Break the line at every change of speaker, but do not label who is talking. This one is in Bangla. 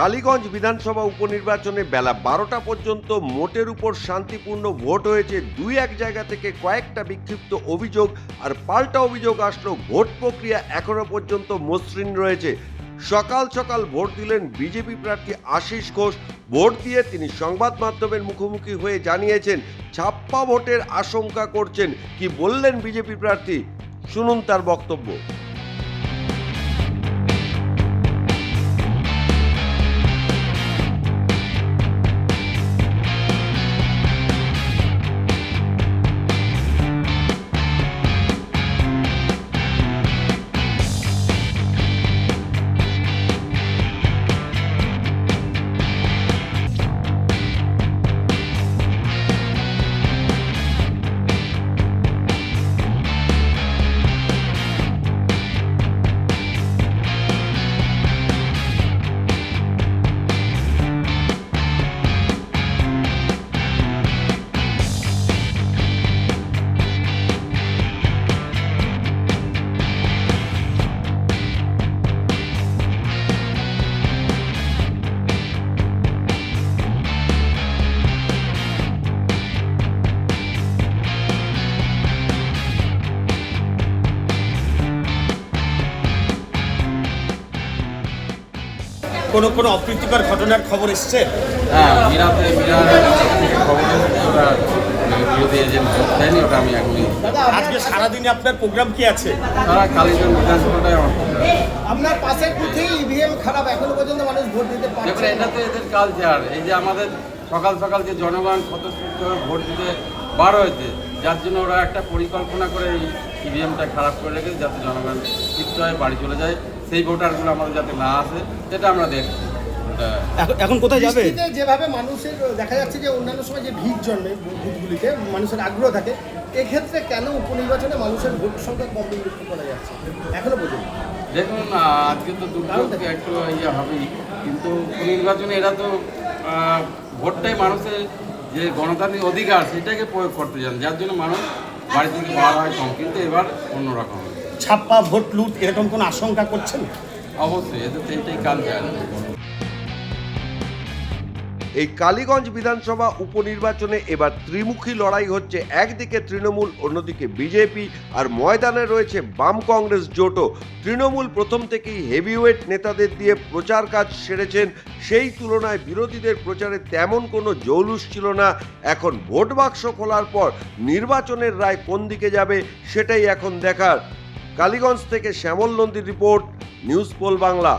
কালীগঞ্জ বিধানসভা উপনির্বাচনে বেলা বারোটা পর্যন্ত মোটের উপর শান্তিপূর্ণ ভোট হয়েছে। দুই এক জায়গা থেকে কয়েকটা বিক্ষিপ্ত অভিযোগ আর পাল্টা অভিযোগ আসলো। ভোট প্রক্রিয়া এখনও পর্যন্ত মসৃণ রয়েছে। সকাল সকাল ভোট দিলেন বিজেপি প্রার্থী আশিস ঘোষ। ভোট দিয়ে তিনি সংবাদ মাধ্যমের মুখোমুখি হয়ে জানিয়েছেন, ছাপ্পা ভোটের আশঙ্কা করছেন। কি বললেন বিজেপি প্রার্থী? শুনুন তার বক্তব্য।
কোনো কোনো অপ্রীতিকর ঘটনার খবর এসছে?
হ্যাঁ মিরাতে মিরা খবর এসেছে, ওরা বিরোধী এজেন্ট ভোট দেয়নি ওটা আমি এখনই
আজকে সারাদিনে আপনার প্রোগ্রাম কি আছে?
তারা কালীগঞ্জ বিধানসভাটাই আমার
আপনার পাশের বুথেই ইভিএম খারাপ এখনও পর্যন্ত মানুষ ভোট দিতে পারছে
এটা তো এদের কালচার এই যে আমাদের সকাল সকাল যে জনগণ স্বতঃস্ফূর্ত ভোট দিতে বার হয়েছে যার জন্য ওরা একটা পরিকল্পনা করে এই ইভিএমটা খারাপ করে রেখেছে যাতে জনগণ তৃপ্ত হয়ে বাড়ি চলে যায়। সেই ভোটারগুলো আমাদের যাতে না আসে সেটা আমরা দেখছি।
এখন- এখন কোথায় যাবে?
যেভাবে মানুষের দেখা যাচ্ছে যে অন্যান্য সময় যে ভিড় জন্মে বুথগুলিতে মানুষের আগ্রহ থাকে এক্ষেত্রে কেন উপনির্বাচনে মানুষের ভোট সংখ্যা কম বিলুপ্ত করা যাচ্ছে? এখনও পর্যন্ত
দেখুন আজকে তো দুর্যোগ একটু ইয়ে হবেই কিন্তু নির্বাচনে এরা তো ভোটটাই মানুষের যে গণতান্ত্রিক অধিকার সেটাকে প্রয়োগ করতে চান। যার জন্য মানুষ বাড়ি থেকে বার হয় কম কিন্তু এবার অন্যরকম।
ছাপ্পা ভোট লুট এরকম কোনো আশঙ্কা করছেন?
অবশ্যই এদের তো এটাই কালচার
এই কালীগঞ্জ বিধানসভা উপনির্বাচনে এবার ত্রিমুখী লড়াই হচ্ছে। একদিকে তৃণমূল অন্যদিকে বিজেপি আর ময়দানে রয়েছে বাম কংগ্রেস জোটও। তৃণমূল প্রথম থেকেই হেভিওয়েট নেতাদের দিয়ে প্রচার কাজ সেরেছেন। সেই তুলনায় বিরোধীদের প্রচারে তেমন কোনো জৌলুস ছিল না। এখন ভোট বাক্স খোলার পর নির্বাচনের রায় কোন দিকে যাবে সেটাই এখন দেখার। কালীগঞ্জ থেকে শ্যামল নন্দীর রিপোর্ট নিউজ পোল বাংলা।